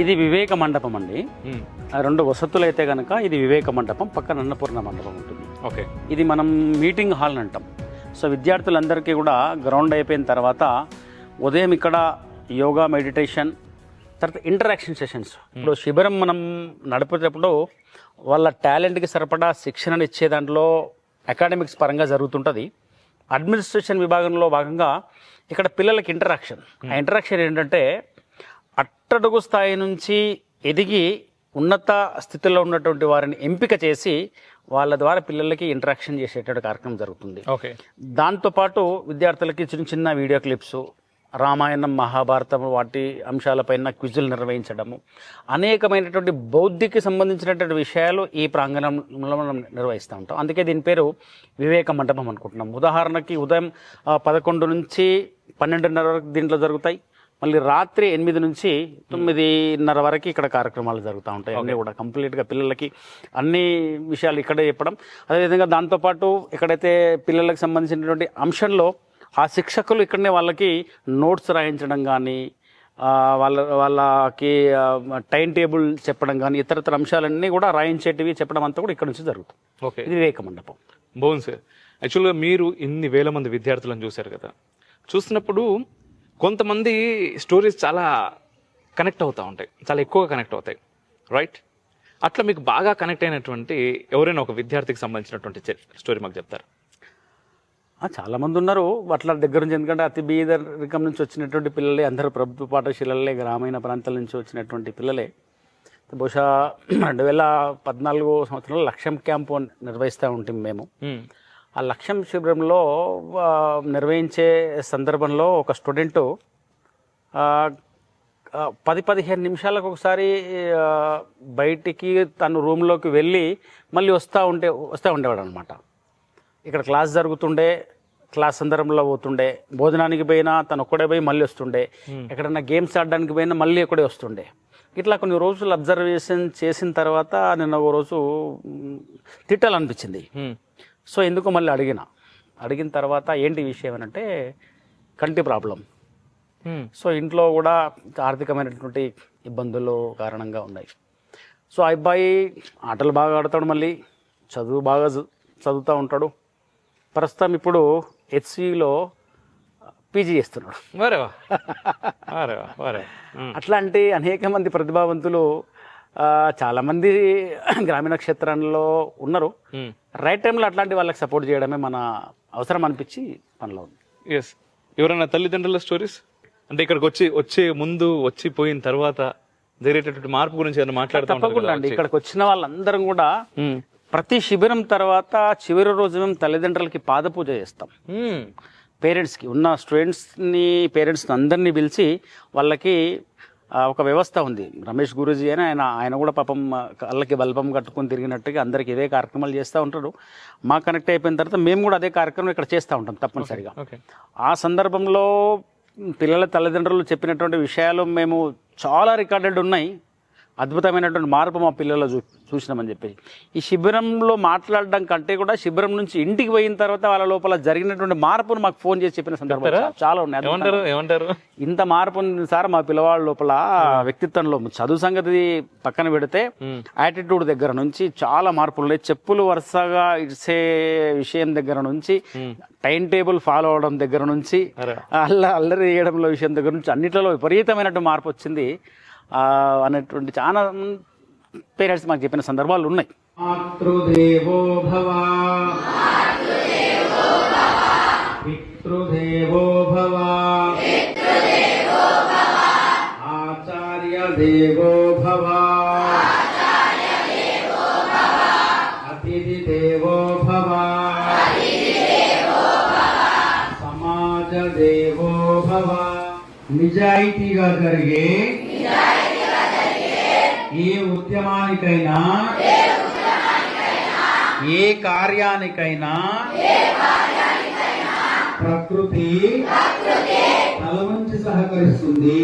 ఇది వివేక మండపం అండి. రెండు వసతులు అయితే కనుక ఇది వివేక మండపం పక్కన అన్నపూర్ణ మండపం ఉంటుంది. ఓకే. ఇది మనం మీటింగ్ హాల్ అంటాం. సో విద్యార్థులందరికీ కూడా గ్రౌండ్ అయిపోయిన తర్వాత ఉదయం ఇక్కడ యోగా మెడిటేషన్ తర్వాత ఇంటరాక్షన్ సెషన్స్. ఇప్పుడు శిబిరం మనం నడిపేటప్పుడు వాళ్ళ టాలెంట్కి సరిపడా శిక్షణను ఇచ్చే దాంట్లో అకాడమిక్స్ పరంగా జరుగుతుంటుంది. అడ్మినిస్ట్రేషన్ విభాగంలో భాగంగా ఇక్కడ పిల్లలకి ఇంటరాక్షన్. ఆ ఇంటరాక్షన్ ఏంటంటే అట్టడుగు స్థాయి నుంచి ఎదిగి ఉన్నత స్థితిలో ఉన్నటువంటి వారిని ఎంపిక చేసి వాళ్ళ ద్వారా పిల్లలకి ఇంటరాక్షన్ చేసేటువంటి కార్యక్రమం జరుగుతుంది. ఓకే. దాంతోపాటు విద్యార్థులకి చిన్న చిన్న వీడియో క్లిప్స్ రామాయణం మహాభారతం వాటి అంశాలపైన క్విజులు నిర్వహించడము అనేకమైనటువంటి బౌద్ధికి సంబంధించినటువంటి విషయాలు ఈ ప్రాంగణంలో మనం నిర్వహిస్తూ ఉంటాం. అందుకే దీని పేరు వివేక మండపం అనుకుంటున్నాం. ఉదాహరణకి ఉదయం పదకొండు నుంచి పన్నెండున్నర వరకు దీంట్లో జరుగుతాయి. మళ్ళీ రాత్రి ఎనిమిది నుంచి తొమ్మిదిన్నర వరకు ఇక్కడ కార్యక్రమాలు జరుగుతూ ఉంటాయి. అన్నీ కూడా కంప్లీట్గా పిల్లలకి అన్ని విషయాలు ఇక్కడే చెప్పడం. అదేవిధంగా దాంతోపాటు ఎక్కడైతే పిల్లలకు సంబంధించినటువంటి అంశంలో ఆ శిక్షకులు ఇక్కడనే వాళ్ళకి నోట్స్ రాయించడం కానీ వాళ్ళ వాళ్ళకి టైం టేబుల్ చెప్పడం కానీ ఇతరతర అంశాలన్నీ కూడా రాయించేటివి చెప్పడం అంతా కూడా ఇక్కడ నుంచి జరుగుతుంది. ఓకే. ఇది వివేక మండపం బాగుంది సార్ యాక్చువల్గా మీరు ఇన్ని వేల మంది విద్యార్థులను చూశారు కదా. చూసినప్పుడు కొంతమంది స్టోరీస్ చాలా కనెక్ట్ అవుతూ ఉంటాయి. చాలా ఎక్కువగా కనెక్ట్ అవుతాయి. రైట్ అట్లా మీకు బాగా కనెక్ట్ అయినటువంటి ఎవరైనా ఒక విద్యార్థికి సంబంధించినటువంటి స్టోరీ మాకు చెప్తారు? ఆ, చాలా మంది ఉన్నారు. అట్లా దగ్గర నుంచి ఎందుకంటే అతి బీదరికం నుంచి వచ్చినటువంటి పిల్లలే అందరూ ప్రభుత్వ పాఠశాలలే గ్రామీణ ప్రాంతాల నుంచి వచ్చినటువంటి పిల్లలే. బహుశా రెండు వేల పద్నాలుగో సంవత్సరంలో లక్ష్యం క్యాంపు నిర్వహిస్తూ ఉంటాం మేము. ఆ లక్ష్యం శిబిరంలో నిర్వహించే సందర్భంలో ఒక స్టూడెంట్ పది పదిహేను నిమిషాలకు ఒకసారి బయటికి తను రూమ్లోకి వెళ్ళి మళ్ళీ వస్తూ ఉంటే వస్తూ ఉండేవాడు అనమాట ఇక్కడ క్లాస్ జరుగుతుండే క్లాస్ సందర్భంలో పోతుండే. భోజనానికి పోయినా తను ఒక్కడే పోయి మళ్ళీ వస్తుండే. ఎక్కడన్నా గేమ్స్ ఆడడానికి పోయినా మళ్ళీ ఒక్కడే వస్తుండే. ఇట్లా కొన్ని రోజులు అబ్జర్వేషన్ చేసిన తర్వాత నేను ఒక రోజు తిట్టాలనిపించింది. సో ఎందుకు మళ్ళీ అడిగిన? అడిగిన తర్వాత ఏంటి విషయం అని అంటే కంటి ప్రాబ్లం. సో ఇంట్లో కూడా ఆర్థికమైనటువంటి ఇబ్బందులు కారణంగా ఉన్నాయి. సో ఆ అబ్బాయి ఆటలు బాగా ఆడతాడు మళ్ళీ చదువు బాగా చదువుతూ ఉంటాడు. ప్రస్తుతం ఇప్పుడు హెచ్సిలో పీజీ చేస్తున్నాడు. అట్లాంటి అనేక మంది ప్రతిభావంతులు ఆ, చాలా మంది గ్రామీణ క్షేత్రంలో ఉన్నారు. రైట్ టైంలో అట్లాంటి వాళ్ళకి సపోర్ట్ చేయడమే మన అవసరం అనిపించి పనిలో ఉంది ఎస్ ఎవరైనా తల్లిదండ్రుల స్టోరీస్ అంటే ఇక్కడికి వచ్చి వచ్చే ముందు వచ్చి పోయిన తర్వాత జరిగేటటువంటి మార్పు గురించి ఏమైనా మాట్లాడుతూ తప్పకుండా అండి. ఇక్కడికి వచ్చిన వాళ్ళందరం కూడా మ్మ్. ప్రతి శిబిరం తర్వాత చివరి రోజు మేము తల్లిదండ్రులకి పాదపూజ చేస్తాం. పేరెంట్స్కి ఉన్న స్టూడెంట్స్ని పేరెంట్స్ని అందరినీ పిలిచి వాళ్ళకి ఒక వ్యవస్థ ఉంది. రమేష్ గురూజీ అని ఆయన ఆయన కూడా పాపం కళ్ళకి బల్బం కట్టుకొని తిరిగినట్టుగా అందరికి ఇదే కార్యక్రమాలు చేస్తూ ఉంటారు మా కనెక్ట్ అయిపోయిన తర్వాత మేము కూడా అదే కార్యక్రమం ఇక్కడ చేస్తూ ఉంటాం తప్పనిసరిగా. ఆ సందర్భంలో పిల్లల తల్లిదండ్రులు చెప్పినటువంటి విషయాలు మేము చాలా రికార్డెడ్ ఉన్నాయి. అద్భుతమైనటువంటి మార్పు మా పిల్లలు చూ చూసినామని చెప్పేసి. ఈ శిబిరంలో మాట్లాడడం కంటే కూడా శిబిరం నుంచి ఇంటికి పోయిన తర్వాత వాళ్ళ లోపల జరిగినటువంటి మార్పును మాకు ఫోన్ చేసి చెప్పిన సందర్భాలు చా- చాలా ఉన్నాయి. అద్భుతంగా. ఏమంటారు? ఏమంటారు? ఇంత మార్పు సార్ మా పిల్లవాళ్ళ లోపల వ్యక్తిత్వంలో చదువు సంగతి పక్కన పెడితే యాటిట్యూడ్ దగ్గర నుంచి చాలా మార్పులు ఉన్నాయి. చెప్పులు వరుసగా ఇచ్చే విషయం దగ్గర నుంచి టైం టేబుల్ ఫాలో అవడం దగ్గర నుంచి. అల్ల అల్లరి చేయడంలో విషయం దగ్గర నుంచి అన్నిట్లలో విపరీతమైనటువంటి మార్పు వచ్చింది. అనేటువంటి చాలా పేరెంట్స్ మాకు చెప్పిన సందర్భాలు ఉన్నాయి. మాతృదేవో భవ. పితృదేవో భవ. ఆచార్య దేవో భవ. అతిథి దేవో భవ. సమాజ దేవో భవ. నిజాయితీగా జరిగే ఏ ఉద్యమానికైనా ఏ కార్యానికైనా ప్రకృతి తల వంచి సహకరిస్తుంది.